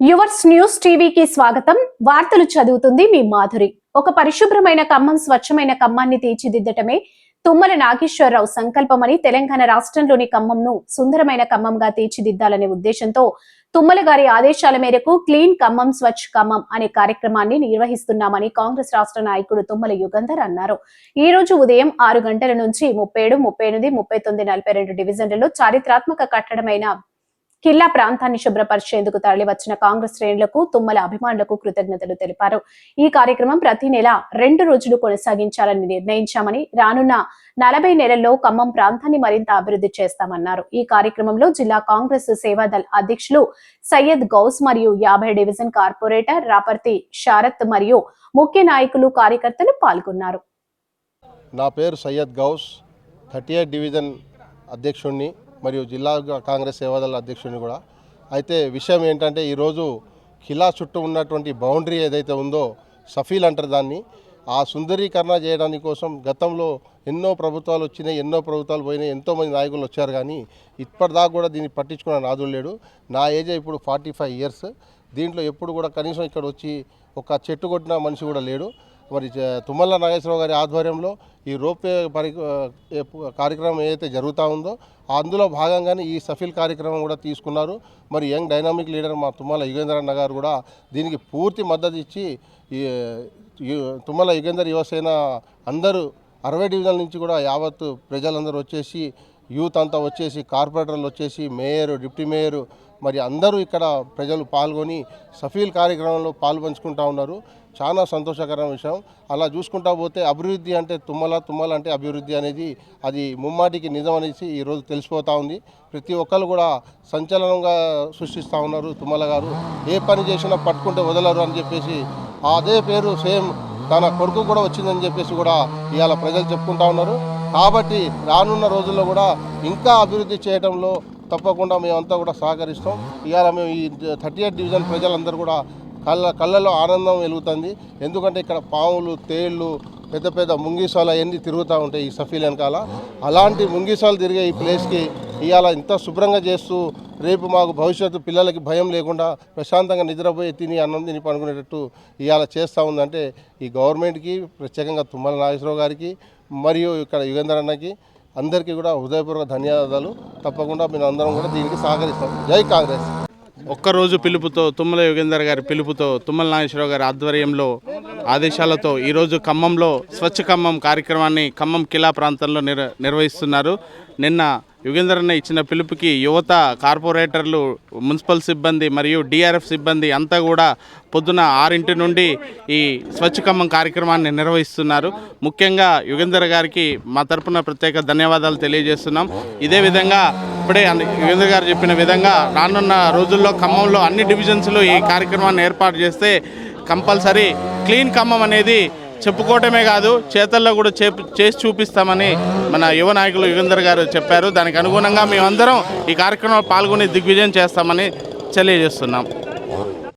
Yours news టీవీకి స్వాగతం. వార్తలు చదువుతుంది మీ మాధురి. ఒక పరిశుభ్రమైన ఖమ్మం స్వచ్ఛమైన ఖమ్మాన్ని తీర్చిదిద్దటమే తుమ్మల నాగేశ్వరరావు సంకల్పమని తెలంగాణ రాష్ట్రంలోని ఖమ్మంను సుందరమైన ఖమ్మంగా తీర్చిదిద్దాలనే ఉద్దేశంతో తుమ్మల గారి ఆదేశాల మేరకు క్లీన్ ఖమ్మం స్వచ్ఛ ఖమ్మం అనే కార్యక్రమాన్ని నిర్వహిస్తున్నామని కాంగ్రెస్ రాష్ట్ర నాయకుడు తుమ్మల యుగంధర్ అన్నారు. ఈ రోజు ఉదయం ఆరు గంటల నుంచి ముప్పై ఏడు ముప్పై ఎనిమిది ముప్పై తొమ్మిది నలభై రెండు డివిజన్లలో చారిత్రాత్మక కట్టడమైన కిల్లా ప్రాంతాన్ని శుభ్రపరిచేందుకు తరలివచ్చిన కాంగ్రెస్ శ్రేణులకు తుమ్మల అభిమానులకు కృతజ్ఞతలు తెలిపారు. ఈ కార్యక్రమం ప్రతి నెల రెండు రోజులు కొనసాగించాలని నిర్ణయించామని రానున్న నలభై నెలల్లో ఖమ్మం ప్రాంతాన్ని మరింత అభివృద్ధి చేస్తామన్నారు. ఈ కార్యక్రమంలో జిల్లా కాంగ్రెస్ సేవాదల్ అధ్యక్షులు సయ్యద్ గౌస్ మరియు యాభై డివిజన్ కార్పొరేటర్ రాపర్తి షారత్ మరియు ముఖ్య నాయకులు కార్యకర్తలు పాల్గొన్నారు. నా పేరు Syed Ghouse. Thirty eight division అధ్యక్షుణ్ణి మరియు జిల్లా కాంగ్రెస్ సేవాదళ అధ్యక్షుడిని కూడా. అయితే విషయం ఏంటంటే ఈరోజు ఖిలా చుట్టూ ఉన్నటువంటి బౌండరీ ఏదైతే ఉందో సఫీల్ అంటారు దాన్ని. ఆ సుందరీకరణ చేయడానికి కోసం గతంలో ఎన్నో ప్రభుత్వాలు వచ్చినాయి ఎన్నో ప్రభుత్వాలు పోయినాయి ఎంతోమంది నాయకులు వచ్చారు కానీ ఇప్పటిదాకా కూడా దీన్ని పట్టించుకున్న నాదులు లేడు. నా ఏజ్ ఇప్పుడు ఫార్టీ ఫైవ్ ఇయర్స్. దీంట్లో ఎప్పుడు కూడా కనీసం ఇక్కడ వచ్చి ఒక చెట్టు కొట్టిన మనిషి కూడా లేడు. మరి తుమ్మల నాగేశ్వరరావు గారి ఆధ్వర్యంలో ఈ రోప్వే పరి కార్యక్రమం ఏదైతే జరుగుతూ ఉందో అందులో భాగంగానే ఈ సఫిల్ కార్యక్రమం కూడా తీసుకున్నారు. మరి యంగ్ డైనామిక్ లీడర్ మా తుమ్మల యుగేంద్రన్న గారు కూడా దీనికి పూర్తి మద్దతు ఇచ్చి ఈ తుమ్మల యుగేందర్ యువసేన అందరూ అరవై డివిజన్ల నుంచి కూడా యావత్తు ప్రజలందరూ వచ్చేసి యూత్ అంతా వచ్చేసి కార్పొరేటర్లు వచ్చేసి మేయర్ డిప్యూటీ మేయర్ మరి అందరూ ఇక్కడ ప్రజలు పాల్గొని సఫీల్ కార్యక్రమంలో పాల్పంచుకుంటా ఉన్నారు. చాలా సంతోషకరమైన విషయం. అలా చూసుకుంటా పోతే అభివృద్ధి అంటే తుమ్మల తుమ్మల అంటే అభివృద్ధి అనేది అది ముమ్మాటికి నిజం అనేసి ఈరోజు తెలిసిపోతూ ఉంది. ప్రతి ఒక్కరు కూడా సంచలనంగా సృష్టిస్తూ ఉన్నారు తుమ్మల గారు. ఏ పని చేసినా పట్టుకుంటే వదలరు అని చెప్పేసి అదే పేరు సేమ్ తన కొడుకు కూడా వచ్చిందని చెప్పేసి కూడా ఇవాళ ప్రజలు చెప్పుకుంటా ఉన్నారు. కాబట్టి రానున్న రోజుల్లో కూడా ఇంకా అభివృద్ధి చేయడంలో తప్పకుండా మేమంతా కూడా సహకరిస్తాం. ఇవాళ మేము ఈ థర్టీ ఎయిట్ డివిజన్ ప్రజలందరూ కూడా కళ్ళ కళ్ళలో ఆనందం వెలుగుతుంది. ఎందుకంటే ఇక్కడ పాములు తేళ్ళు పెద్ద పెద్ద ముంగీసాలు అవన్నీ తిరుగుతూ ఉంటాయి ఈ సఫీల్ వెనకాల. అలాంటి ముంగీసాలు తిరిగే ఈ ప్లేస్కి ఇవాళ ఇంత శుభ్రంగా చేస్తూ రేపు మాకు భవిష్యత్తు పిల్లలకి భయం లేకుండా ప్రశాంతంగా నిద్రపోయి తిని అన్నం తిని పనుకునేటట్టు ఇవాళ చేస్తూ ఉందంటే ఈ గవర్నమెంట్కి ప్రత్యేకంగా తుమ్మల నాగేశ్వరరావు గారికి మరియు ఇక్కడ యుగేందర్ అన్నకి అందరికీ కూడా హృదయపూర్వక ధన్యవాదాలు. తప్పకుండా మేము అందరం కూడా దీనికి సహకరిస్తాం. జై కాంగ్రెస్. ఒక్కరోజు పిలుపుతో తుమ్మల యోగేందర్ గారి పిలుపుతో తుమ్మల నాగేశ్వరరావు గారి ఆధ్వర్యంలో ఆదేశాలతో ఈరోజు ఖమ్మంలో స్వచ్ఛ ఖమ్మం కార్యక్రమాన్ని ఖమ్మం కిలా ప్రాంతంలో నిర్వహిస్తున్నారు. నిన్న యుగేంద్రన్న ఇచ్చిన పిలుపుకి యువత కార్పొరేటర్లు మున్సిపల్ సిబ్బంది మరియు డిఆర్ఎఫ్ సిబ్బంది అంతా కూడా పొద్దున ఆరింటి నుండి ఈ స్వచ్ఛకమ్మం కార్యక్రమాన్ని నిర్వహిస్తున్నారు. ముఖ్యంగా యుగేందర్ గారికి మా తరపున ప్రత్యేక ధన్యవాదాలు తెలియజేస్తున్నాం. ఇదే విధంగా ఇప్పుడే అన్ని- యుగేందర్ గారు చెప్పిన విధంగా రానున్న రోజుల్లో ఖమ్మంలో అన్ని డివిజన్స్లో ఈ కార్యక్రమాన్ని ఏర్పాటు చేస్తే కంపల్సరీ క్లీన్ ఖమ్మం అనేది చెప్పుకోవటమే కాదు చేతల్లో కూడా చేసి చూపిస్తామని మన యువ నాయకులు యుగేందర్ గారు చెప్పారు. దానికి అనుగుణంగా మేమందరం ఈ కార్యక్రమంలో పాల్గొని దిగ్విజయం చేస్తామని తెలియజేస్తున్నాం.